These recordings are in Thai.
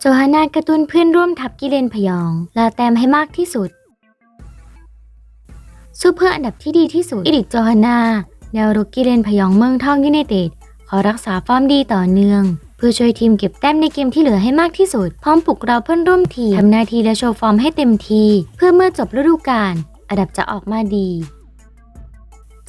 โจฮานากระตุ้นเพื่อนร่วมทัพกิเลนพยองลาแต้มให้มากที่สุด สู้เพื่ออันดับที่ดีที่สุดอีริกโจฮานาแนวรุกกิเลนพยองเมืองทองยูไนเต็ดขอรักษาฟอร์มดีต่อเนื่อง เพื่อช่วยทีมเก็บแต้มในเกมที่เหลือให้มากที่สุด พร้อมปลุกเราเพื่อนร่วมทีมทำหน้าที่และโชว์ฟอร์มให้เต็มทีเพื่อเมื่อจบฤดูกาลอันดับจะออกมาดี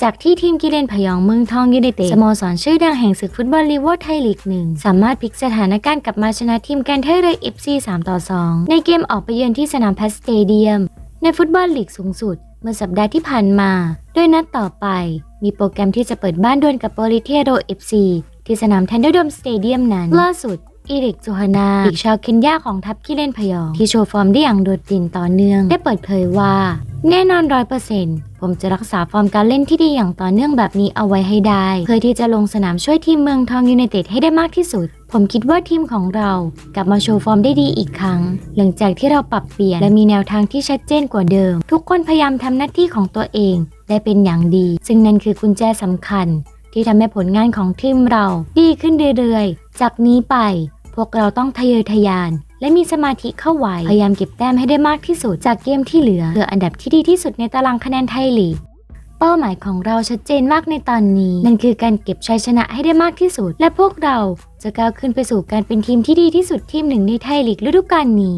จากที่ทีมกิเลนพยองเมืองทองยูไนเต็ดสโมสรชื่อดังแห่งศึกฟุตบอลลีกวอร์ไทยลีกหนึ่งสามารถพลิกสถานการณ์กลับมาชนะทีมแกรนเทอร์เรย์ FC 3ต่อ2ในเกมออกไปเยือนที่สนามแพสสเตเดียม ในฟุตบอลลีกสูงสุด เมื่อสัปดาห์ที่ผ่านมา โดยนัดต่อไป มีโปรแกรมที่จะเปิดบ้านดวลกับโปลิเทโร FC ที่สนามแทนเดอร์ดมสเตเดียมนั้นล่าสุดอีริกโจฮานาอีกชาวเคนยาของทัพกิเลนพยอง ที่โชว์ฟอร์มได้อย่างโดดเด่นต่อเนื่อง ได้เปิดเผยว่า แน่นอนร้อยเปอร์เซ็นต์ผมจะรักษาฟอร์มการเล่นที่ดีอย่างต่อเนื่องแบบนี้เอาไว้ให้ได้ เพื่อที่จะลงสนามช่วยทีมเมืองทองยูไนเต็ดให้ได้มากที่สุด ผมคิดว่าทีมของเรากลับมาโชว์ฟอร์มได้ดีอีกครั้ง หลังจากที่เราปรับเปลี่ยนและมีแนวทางที่ชัดเจนกว่าเดิม ทุกคนพยายามทำหน้าที่ของตัวเองได้เป็นอย่างดี ซึ่งนั่นคือกุญแจสำคัญ ที่ทำให้ผลงานของทีมเราดีขึ้นเรื่อยๆ จากนี้ไป พวกเราต้องทะเยอทะยาน และมีสมาธิเข้าไว้ พยายามเก็บแต้มให้ได้มากที่สุดจากเกมที่เหลือเพื่ออันดับที่ดีที่สุดในตารางคะแนนไทยลีกเป้าหมายของเราชัดเจนมากในตอนนี้ นั่นคือการเก็บชัยชนะให้ได้มากที่สุด และพวกเราจะก้าวขึ้นไปสู่การเป็นทีมที่ดีที่สุดทีมหนึ่งในไทยลีกฤดูกาลนี้